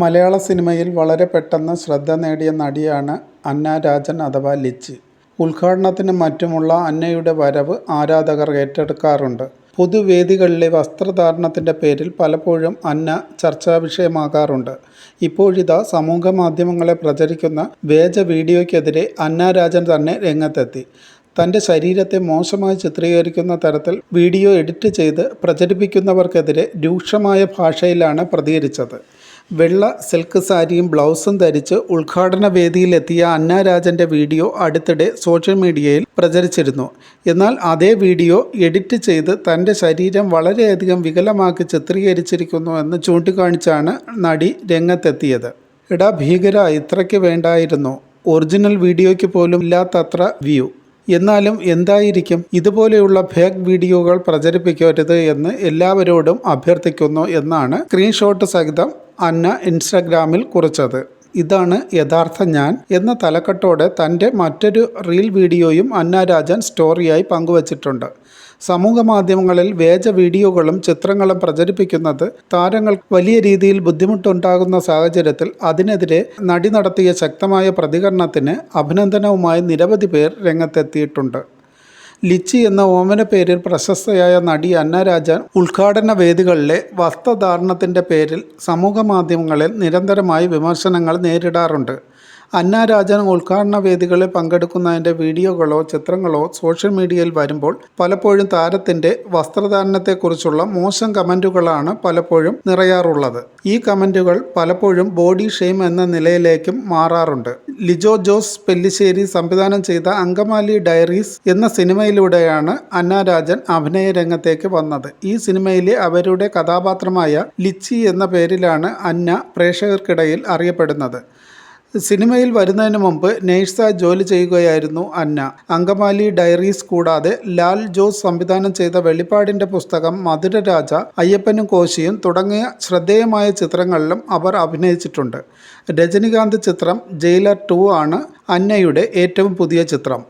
മലയാള സിനിമയിൽ വളരെ പെട്ടെന്ന് ശ്രദ്ധ നേടിയ നടിയാണ് അന്ന രാജൻ അഥവാ ലിച്ച്. ഉദ്ഘാടനത്തിനും മറ്റുമുള്ള അന്നയുടെ വരവ് ആരാധകർ ഏറ്റെടുക്കാറുണ്ട്. പൊതുവേദികളിലെ വസ്ത്രധാരണത്തിന്റെ പേരിൽ പലപ്പോഴും അന്ന ചർച്ചാ വിഷയമാകാറുണ്ട് ഇപ്പോഴിതാ സമൂഹ മാധ്യമങ്ങളെ പ്രചരിക്കുന്ന വേജ വീഡിയോയ്ക്കെതിരെ അന്ന രാജൻ തന്നെ രംഗത്തെത്തി. തന്റെ ശരീരത്തെ മോശമായി ചിത്രീകരിക്കുന്ന തരത്തിൽ വീഡിയോ എഡിറ്റ് ചെയ്ത് പ്രചരിപ്പിക്കുന്നവർക്കെതിരെ രൂക്ഷമായ ഭാഷയിലാണ് പ്രതികരിച്ചത്. വെള്ള സിൽക്ക് സാരിയും ബ്ലൗസും ധരിച്ച് ഉദ്ഘാടന വേദിയിലെത്തിയ അന്നാരാജന്റെ വീഡിയോ അടുത്തിടെ സോഷ്യൽ മീഡിയയിൽ പ്രചരിച്ചിരുന്നു. എന്നാൽ അതേ വീഡിയോ എഡിറ്റ് ചെയ്ത് തന്റെ ശരീരം വളരെയധികം വികലമാക്കി ചിത്രീകരിച്ചിരിക്കുന്നു എന്ന് ചൂണ്ടിക്കാണിച്ചാണ് നടി രംഗത്തെത്തിയത്. എടാ ഭീകര ഇത്രയ്ക്ക് വേണ്ടായിരുന്നു. ഒറിജിനൽ വീഡിയോയ്ക്ക് പോലും ഇല്ലാത്തത്ര വ്യൂ. എന്നാലും എന്തായിരിക്കും? ഇതുപോലെയുള്ള ഫേക്ക് വീഡിയോകൾ പ്രചരിപ്പിക്കരുത് എന്ന് എല്ലാവരോടും അഭ്യർത്ഥിക്കുന്നു എന്നാണ് സ്ക്രീൻഷോട്ട് സഹിതം അന്ന ഇൻസ്റ്റഗ്രാമിൽ കുറിച്ചത്. ഇതാണ് യഥാർത്ഥ ഞാൻ എന്ന തലക്കെട്ടോടെ തന്റെ മറ്റൊരു റീൽ വീഡിയോയും അന്ന രാജൻ സ്റ്റോറിയായി പങ്കുവച്ചിട്ടുണ്ട്. സമൂഹ മാധ്യമങ്ങളിൽ വേജ വീഡിയോകളും ചിത്രങ്ങളും പ്രചരിപ്പിക്കുന്നത് താരങ്ങൾ വലിയ രീതിയിൽ ബുദ്ധിമുട്ടുണ്ടാകുന്ന സാഹചര്യത്തിൽ അതിനെതിരെ നടി നടത്തിയ ശക്തമായ പ്രതികരണത്തിന് അഭിനന്ദനവുമായി നിരവധി പേർ രംഗത്തെത്തിയിട്ടുണ്ട്. ലിച്ചി എന്ന ഓമന പേരിൽ പ്രശസ്തയായ നടി അന്ന രാജൻ ഉദ്ഘാടന വേദികളിലെ വസ്ത്രധാരണത്തിന്റെ പേരിൽ സമൂഹ മാധ്യമങ്ങളിൽ നിരന്തരമായി വിമർശനങ്ങൾ നേരിടാറുണ്ട്. അന്ന രാജൻ ഉദ്ഘാടന വേദികളിൽ പങ്കെടുക്കുന്നതിന്റെ വീഡിയോകളോ ചിത്രങ്ങളോ സോഷ്യൽ മീഡിയയിൽ വരുമ്പോൾ പലപ്പോഴും താരത്തിന്റെ വസ്ത്രധാരണത്തെക്കുറിച്ചുള്ള മോശം കമന്റുകളാണ് പലപ്പോഴും നിറയാറുള്ളത്. ഈ കമന്റുകൾ പലപ്പോഴും ബോഡി ഷെയിം എന്ന നിലയിലേക്കും മാറാറുണ്ട്. ലിജോ ജോസ് പെല്ലിശ്ശേരി സംവിധാനം ചെയ്ത അങ്കമാലി ഡയറീസ് എന്ന സിനിമയിലൂടെയാണ് അന്ന രാജൻ അഭിനയ രംഗത്തേക്ക് വന്നത്. ഈ സിനിമയിലെ അവരുടെ കഥാപാത്രമായ ലിച്ചി എന്ന പേരിലാണ് അന്ന പ്രേക്ഷകർക്കിടയിൽ അറിയപ്പെടുന്നത്. സിനിമയിൽ വരുന്നതിന് മുമ്പ് നേഴ്സായി ജോലി ചെയ്യുകയായിരുന്നു അന്ന. അങ്കമാലി ഡയറീസ് കൂടാതെ ലാൽ ജോസ് സംവിധാനം ചെയ്ത വെളിപ്പാടിന്റെ പുസ്തകം മധുരരാജ അയ്യപ്പനും കോശിയും തുടങ്ങിയ ശ്രദ്ധേയമായ ചിത്രങ്ങളിലും അവർ അഭിനയിച്ചിട്ടുണ്ട്. രജനികാന്ത് ചിത്രം ജയിലർ ടു ആണ് അന്നയുടെ ഏറ്റവും പുതിയ ചിത്രം.